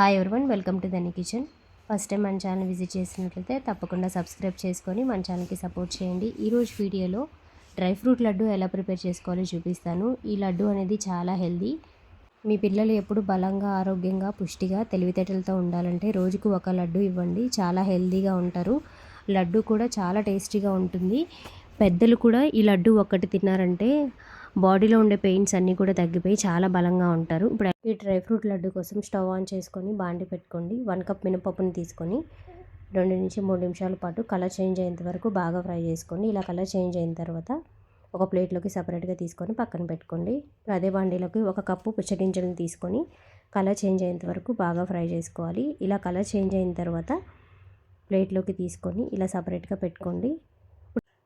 Hi everyone welcome to Dhani kitchen first time మన channel visit చేసినట్లయితే తప్పకుండా subscribe చేసుకొని మన ఛానల్కి సపోర్ట్ చేయండి. ఈరోజు వీడియోలో డ్రై ఫ్రూట్ లడ్డు ఎలా ప్రిపేర్ చేసుకోవాలో చూపిస్తాను. ఈ లడ్డు అనేది చాలా హెల్దీ మీ పిల్లలు ఎప్పుడు బలంగా ఆరోగ్యంగా పుష్టిగా తెలివితేటలతో ఉండాలంటే రోజుకు ఒక లడ్డు ఇవ్వండి. చాలా హెల్దీగా ఉంటారు. లడ్డు కూడా చాలా టేస్టీగా ఉంటుంది. పెద్దలు కూడా ఈ లడ్డు ఒక్కటి తిన్నారంటే బాడీలో ఉండే పెయిన్స్ అన్నీ కూడా తగ్గిపోయి చాలా బలంగా ఉంటారు. ఇప్పుడు ఈ డ్రై ఫ్రూట్ లడ్డు కోసం స్టవ్ ఆన్ చేసుకొని బాండి పెట్టుకోండి. వన్ కప్ మినపప్పుని తీసుకొని రెండు నుంచి మూడు నిమిషాల పాటు కలర్ చేంజ్ అయ్యేంత వరకు బాగా ఫ్రై చేసుకోండి. ఇలా కలర్ చేంజ్ అయిన తర్వాత ఒక ప్లేట్లోకి సపరేట్గా తీసుకొని పక్కన పెట్టుకోండి. అదే బాండీలోకి ఒక కప్పు పుచ్చగింజలను తీసుకొని కలర్ చేంజ్ అయ్యేంత వరకు బాగా ఫ్రై చేసుకోవాలి. ఇలా కలర్ చేంజ్ అయిన తర్వాత ప్లేట్లోకి తీసుకొని ఇలా సపరేట్గా పెట్టుకోండి.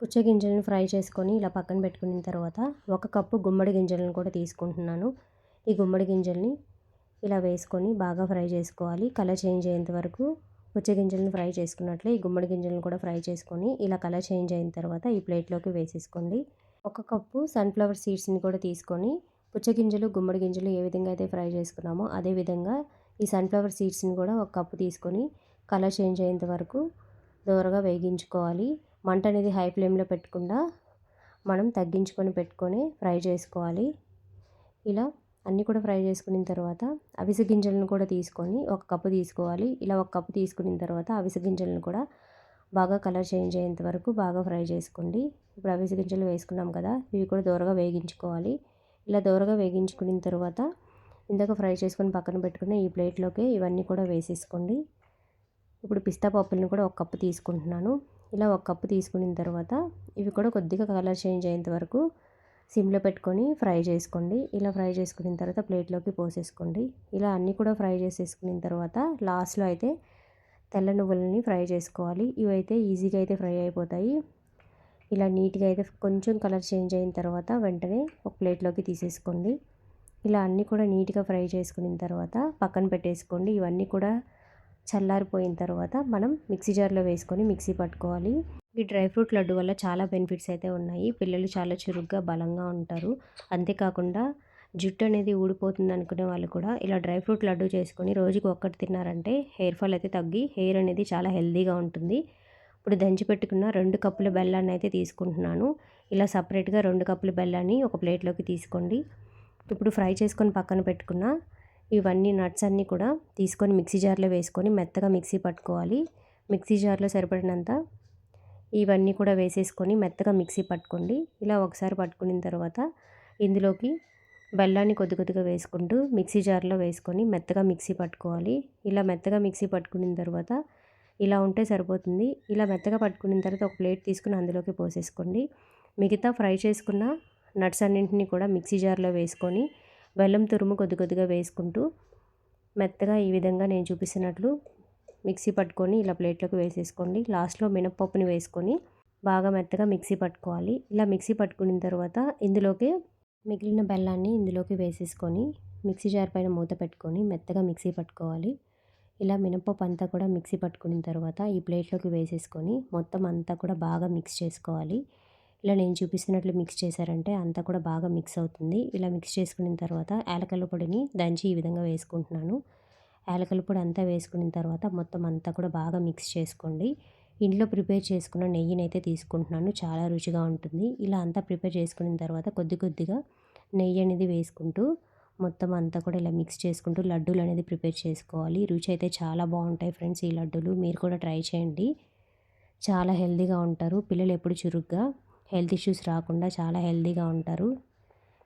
పుచ్చ గింజలను ఫ్రై చేసుకొని ఇలా పక్కన పెట్టుకున్న తర్వాత ఒక కప్పు గుమ్మడి గింజలను కూడా తీసుకుంటున్నాను. ఈ గుమ్మడి గింజల్ని ఇలా వేసుకొని బాగా ఫ్రై చేసుకోవాలి. కలర్ చేంజ్ అయ్యేంత వరకు పుచ్చ గింజలను ఫ్రై చేసుకున్నట్లే ఈ గుమ్మడి గింజలను కూడా ఫ్రై చేసుకొని ఇలా కలర్ చేంజ్ అయిన తర్వాత ఈ ప్లేట్లోకి వేసేసుకోండి. ఒక కప్పు సన్ఫ్లవర్ సీడ్స్ని కూడా తీసుకొని పుచ్చగింజలు గుమ్మడి గింజలు ఏ విధంగా అయితే ఫ్రై చేసుకున్నామో అదే విధంగా ఈ సన్ఫ్లవర్ సీడ్స్ని కూడా ఒక కప్పు తీసుకొని కలర్ చేంజ్ అయ్యేంత వరకు దూరగా వేగించుకోవాలి. మంట అనేది హై ఫ్లేమ్లో పెట్టకుండా మనం తగ్గించుకొని పెట్టుకొని ఫ్రై చేసుకోవాలి. ఇలా అన్నీ కూడా ఫ్రై చేసుకున్న తర్వాత అవిసె గింజలను కూడా తీసుకొని ఒక కప్పు తీసుకోవాలి. ఇలా ఒక కప్పు తీసుకున్న తర్వాత అవిసె గింజలను కూడా బాగా కలర్ చేంజ్ అయ్యేంత వరకు బాగా ఫ్రై చేసుకోండి. ఇప్పుడు అవిసె గింజలు వేసుకున్నాం కదా ఇవి కూడా దూరగా వేగించుకోవాలి. ఇలా దూరగా వేగించుకున్న తర్వాత ఇందాక ఫ్రై చేసుకొని పక్కన పెట్టుకుని ఈ ప్లేట్లోకి ఇవన్నీ కూడా వేసేసుకోండి. ఇప్పుడు పిస్తా పప్పులను కూడా ఒక కప్పు తీసుకుంటున్నాను. ఇలా ఒక కప్పు తీసుకున్న తర్వాత ఇవి కూడా కొద్దిగా కలర్ చేంజ్ అయ్యేంత వరకు సిమ్లో పెట్టుకొని ఫ్రై చేసుకోండి. ఇలా ఫ్రై చేసుకున్న తర్వాత ప్లేట్లోకి పోసేసుకోండి. ఇలా అన్నీ కూడా ఫ్రై చేసేసుకున్న తర్వాత లాస్ట్లో అయితే తెల్ల నువ్వులని ఫ్రై చేసుకోవాలి. ఇవైతే ఈజీగా అయితే ఫ్రై అయిపోతాయి. ఇలా నీట్గా అయితే కొంచెం కలర్ చేంజ్ అయిన తర్వాత వెంటనే ఒక ప్లేట్లోకి తీసేసుకోండి. ఇలా అన్నీ కూడా నీట్గా ఫ్రై చేసుకున్న తర్వాత పక్కన పెట్టేసుకోండి. ఇవన్నీ కూడా చల్లారిపోయిన తర్వాత మనం మిక్సీ జార్లో వేసుకొని మిక్సీ పట్టుకోవాలి. ఈ డ్రై ఫ్రూట్ లడ్డు వల్ల చాలా బెనిఫిట్స్ అయితే ఉన్నాయి. పిల్లలు చాలా చురుగ్గా బలంగా ఉంటారు. అంతేకాకుండా జుట్టు అనేది ఊడిపోతుంది అనుకునే వాళ్ళు కూడా ఇలా డ్రై ఫ్రూట్ లడ్డు చేసుకొని రోజుకి ఒక్కటి తిన్నారంటే హెయిర్ ఫాల్ అయితే తగ్గి హెయిర్ అనేది చాలా హెల్తీగా ఉంటుంది. ఇప్పుడు దంచి పెట్టుకున్న రెండు కప్పుల బెల్లాన్ని అయితే తీసుకుంటున్నాను. ఇలా సపరేట్గా రెండు కప్పుల బెల్లాన్ని ఒక ప్లేట్లోకి తీసుకోండి. ఇప్పుడు ఫ్రై చేసుకొని పక్కన పెట్టుకున్న ఇవన్నీ నట్స్ అన్నీ కూడా తీసుకొని మిక్సీ జార్లో వేసుకొని మెత్తగా మిక్సీ పట్టుకోవాలి. మిక్సీ జార్లో సరిపడినంత ఇవన్నీ కూడా వేసేసుకొని మెత్తగా మిక్సీ పట్టుకోండి. ఇలా ఒకసారి పట్టుకున్న తర్వాత ఇందులోకి బెల్లాన్ని కొద్ది కొద్దిగా వేసుకుంటూ మిక్సీ జార్లో వేసుకొని మెత్తగా మిక్సీ పట్టుకోవాలి. ఇలా మెత్తగా మిక్సీ పట్టుకున్న తర్వాత ఇలా ఉంటే సరిపోతుంది. ఇలా మెత్తగా పట్టుకున్న తర్వాత ఒక ప్లేట్ తీసుకుని అందులోకి పోసేసుకోండి. మిగతా ఫ్రై చేసుకున్న నట్స్ అన్నింటినీ కూడా మిక్సీ జార్లో వేసుకొని బెల్లం తురుము కొద్ది కొద్దిగా వేసుకుంటూ మెత్తగా ఈ విధంగా నేను చూపిస్తున్నట్లు మిక్సీ పట్టుకొని ఇలా ప్లేట్లోకి వేసేసుకోండి. లాస్ట్లో మినప్పప్పుని వేసుకొని బాగా మెత్తగా మిక్సీ పట్టుకోవాలి. ఇలా మిక్సీ పట్టుకున్న తర్వాత ఇందులోకి మిగిలిన బెల్లాన్ని ఇందులోకి వేసేసుకొని మిక్సీ జార్ పైన మూత పెట్టుకొని మెత్తగా మిక్సీ పట్టుకోవాలి. ఇలా మినపప్పు అంతా కూడా మిక్సీ పట్టుకున్న తర్వాత ఈ ప్లేట్లోకి వేసేసుకొని మొత్తం అంతా కూడా బాగా మిక్స్ చేసుకోవాలి. ఇలా నేను చూపిస్తున్నట్లు మిక్స్ చేశారంటే అంతా కూడా బాగా మిక్స్ అవుతుంది. ఇలా మిక్స్ చేసుకున్న తర్వాత యాలకల పొడిని దంచి ఈ విధంగా వేసుకుంటున్నాను. యాలకల పొడి అంతా వేసుకున్న తర్వాత మొత్తం అంతా కూడా బాగా మిక్స్ చేసుకోండి. ఇంట్లో ప్రిపేర్ చేసుకున్న నెయ్యిని అయితే తీసుకుంటున్నాను. చాలా రుచిగా ఉంటుంది. ఇలా అంతా ప్రిపేర్ చేసుకున్న తర్వాత కొద్ది కొద్దిగా నెయ్యి అనేది వేసుకుంటూ మొత్తం అంతా కూడా ఇలా మిక్స్ చేసుకుంటూ లడ్డూలు అనేది ప్రిపేర్ చేసుకోవాలి. రుచి అయితే చాలా బాగుంటాయి ఫ్రెండ్స్ ఈ లడ్డూలు. మీరు కూడా ట్రై చేయండి. చాలా హెల్దీగా ఉంటారు. పిల్లలు ఎప్పుడు చురుగ్గా హెల్త్ ఇష్యూస్ రాకుండా చాలా హెల్తీగా ఉంటారు.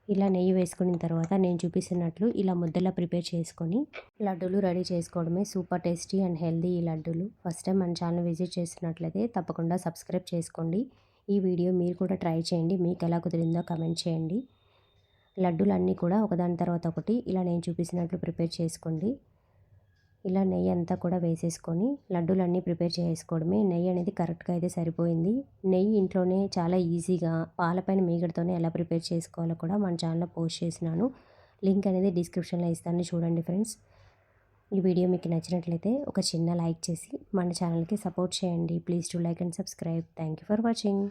ఇలా నెయ్యి వేసుకున్న తర్వాత నేను చూపిస్తున్నట్లు ఇలా ముద్దలా ప్రిపేర్ చేసుకొని లడ్డూలు రెడీ చేసుకోవడమే సూపర్ టేస్టీ అండ్ హెల్తీ ఈ లడ్డూలు. ఫస్ట్ టైం మన ఛానల్ విజిట్ చేస్తున్నట్లయితే తప్పకుండా సబ్స్క్రైబ్ చేసుకోండి. ఈ వీడియో మీరు కూడా ట్రై చేయండి. మీకు ఎలా కుదిరిందో కమెంట్ చేయండి. లడ్డూలు అన్నీ కూడా ఒకదాని తర్వాత ఒకటి ఇలా నేను చూపిస్తున్నట్లు ప్రిపేర్ చేసుకోండి. ఇలా నెయ్యి అంతా కూడా వేసేసుకొని లడ్డూలన్నీ ప్రిపేర్ చేసుకోవడమే నెయ్యి అనేది కరెక్ట్గా అయితే సరిపోయింది. నెయ్యి ఇంట్లోనే చాలా ఈజీగా పాలపైన మీగడతోనే ఎలా ప్రిపేర్ చేసుకోవాలో కూడా మన ఛానల్లో పోస్ట్ చేసినాను లింక్ అనేది డిస్క్రిప్షన్లో ఇస్తాను చూడండి ఫ్రెండ్స్. ఈ వీడియో మీకు నచ్చినట్లయితే ఒక చిన్న లైక్ చేసి మన ఛానల్కి సపోర్ట్ చేయండి. Please to like and subscribe. Thank you for watching.